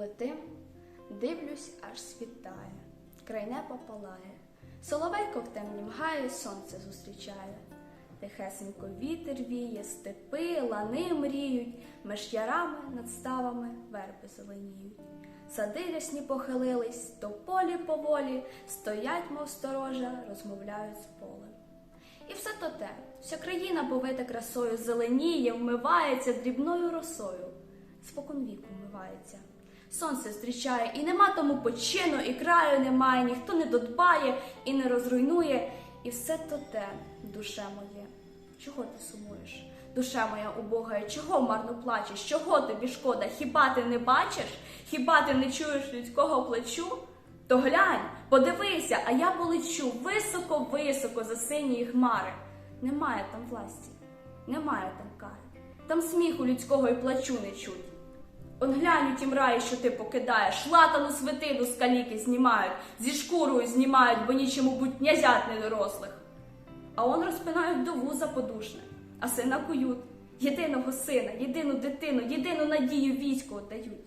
Летим, дивлюсь, аж світає, край неба палає, соловейко в темні мгає, сонце зустрічає. Тихесенько вітер віє, степи, лани мріють, меж ярами над ставами верби зеленіють. Сади рясні похилились, то полі поволі стоять, мов сторожа, розмовляють з полем. І все то те, вся країна повита красою, зеленіє, вмивається дрібною росою, споконвіку вмивається. Сонце зустрічає, і нема тому почину, і краю немає, ніхто не додбає і не розруйнує. І все то те, душе моє, чого ти сумуєш? Душа моя убога, чого марно плачеш? Чого тобі шкода? Хіба ти не бачиш? Хіба ти не чуєш людського плачу? То глянь, подивися, а я полечу високо-високо за сині хмари. Немає там власті, немає там кари. Там сміху людського і плачу не чуть. Он глянь у тім раї, що ти покидаєш, латану свитину з каліки знімають, зі шкурою знімають, бо нічому будь князят недорослих. А он розпинають до вуза подушне, а сина кують. Єдиного сина, єдину дитину, єдину надію війську отдають.